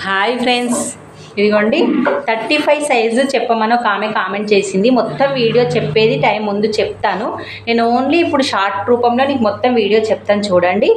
Hi friends. ఇదిగోండి thirty five size చెప్పమని ఒక ఆమె కామెంట్ చేసింది. మొత్తం వీడియో చెప్పేది టైం ముందు చెప్తాను. నేను ఓన్లీ ఇప్పుడు షార్ట్ రూపంలో నీకు మొత్తం వీడియో చెప్తాను చూడండి.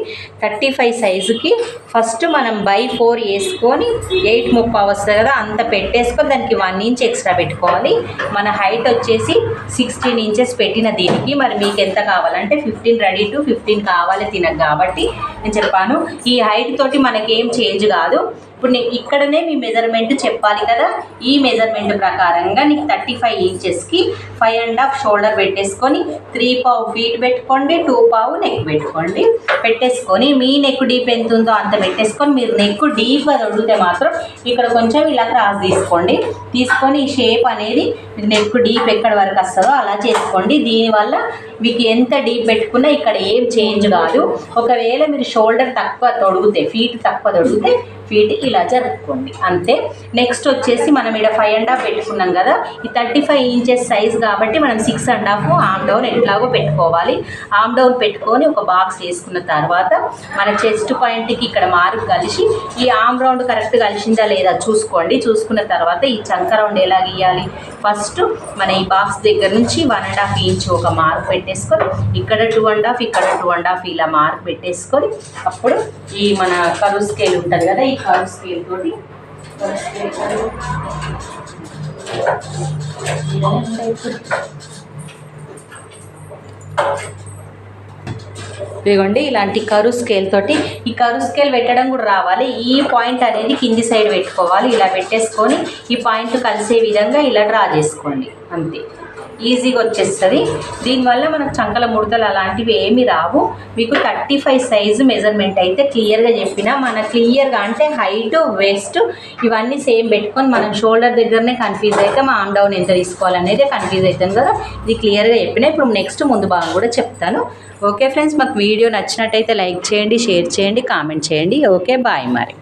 థర్టీ ఫైవ్ సైజుకి ఫస్ట్ మనం బై ఫోర్ వేసుకొని ఎయిట్ ముప్పై వస్తుంది కదా అంత పెట్టేసుకొని దానికి వన్ ఇంచ్ ఎక్స్ట్రా పెట్టుకోవాలి. మన హైట్ వచ్చేసి సిక్స్టీన్ ఇంచెస్ పెట్టిన దీనికి. మరి మీకు ఎంత కావాలంటే ఫిఫ్టీన్ రెడీ టు ఫిఫ్టీన్ కావాలి తినకు కాబట్టి నేను చెప్పాను. ఈ హైట్ తోటి మనకేం చేంజ్ కాదు. ఇప్పుడు నేను ఇక్కడనే మీ మెజర్మెంట్ చెప్పాలి కదా? ఈ మెజర్మెంట్ ప్రకారంగా నీకు థర్టీ ఫైవ్ ఇంచెస్కి ఫైవ్ అండ్ హాఫ్ షోల్డర్ పెట్టేసుకొని త్రీ పావు ఫీట్ పెట్టుకోండి టూ పావు నెక్ పెట్టుకోండి. పెట్టేసుకొని మీ నెక్ డీప్ ఎంత ఉందో అంత పెట్టేసుకొని మీరు నెక్ డీప్గా తొడిగితే మాత్రం ఇక్కడ కొంచెం ఇలా క్రాస్ తీసుకోండి. తీసుకొని ఈ షేప్ అనేది మీరు నెక్ డీప్ ఎక్కడ వరకు వస్తుందో అలా చేసుకోండి. దీనివల్ల మీకు ఎంత డీప్ పెట్టుకున్నా ఇక్కడ ఏం చేంజ్ కాదు. ఒకవేళ మీరు షోల్డర్ తక్కువ తొడిగితే ఫీట్ తక్కువ తొడిగితే ఫీట్ ఇలా జరుపుకోండి. అంతే. నెక్స్ట్ వచ్చేసి మనం ఇక్కడ ఫైవ్ అండ్ హాఫ్ పెట్టుకున్నాం కదా ఈ థర్టీ ఫైవ్ ఇంచెస్ సైజ్ కాబట్టి మనం six and half arm down ఎట్లాగో పెట్టుకోవాలి. ఆమ్ డౌన్ పెట్టుకొని ఒక బాక్స్ వేసుకున్న తర్వాత మన చెస్ట్ పాయింట్కి ఇక్కడ మార్క్ కలిసి ఈ ఆమ్ రౌండ్ కరెక్ట్ కలిసిందా లేదా చూసుకోండి. చూసుకున్న తర్వాత ఈ చంక రౌండ్ ఎలా గీయాలి? ఫస్ట్ మన ఈ బాక్స్ దగ్గర నుంచి వన్ అండ్ హాఫ్ ఇంచ్ ఒక మార్క్ పెట్టేసుకొని ఇక్కడ టూ అండ్ హాఫ్ ఇక్కడ టూ అండ్ హాఫ్ ఇలా మార్క్ పెట్టేసుకొని అప్పుడు ఈ మన కరువు స్కేల్ ఉంటుంది కదా ఈ కర్వ్ స్కేల్ తోటి. స్కేల్ ఇదిగోండి ఇలాంటి కరు స్కేల్ తోటి ఈ కరు స్కేల్ పెట్టడం కూడా రావాలి. ఈ పాయింట్ అనేది కింది సైడ్ పెట్టుకోవాలి. ఇలా పెట్టేసుకొని ఈ పాయింట్ కలిసే విధంగా ఇలా డ్రా చేసుకోండి. అంతే. ఈజీగా వచ్చేస్తుంది. దీనివల్ల మనకు చంకల ముడతలు అలాంటివి ఏమి రావు. మీకు థర్టీ ఫైవ్ సైజు మెజర్మెంట్ అయితే క్లియర్గా చెప్పిన మన క్లియర్గా అంటే హైట్ వెస్ట్ ఇవన్నీ సేమ్ పెట్టుకొని మనం షోల్డర్ దగ్గరనే కన్ఫ్యూజ్ అయితే మా ఆమ్ డౌన్ ఎంత తీసుకోవాలనేది కన్ఫ్యూజ్ అవుతాం కదా. ఇది క్లియర్గా చెప్పిన ఇప్పుడు నెక్స్ట్ ముందు భాగం కూడా చెప్తాను. ఓకే ఫ్రెండ్స్ మాకు వీడియో నచ్చినట్టయితే లైక్ చేయండి షేర్ చేయండి కామెంట్ చేయండి. ఓకే బాయ్ మరి.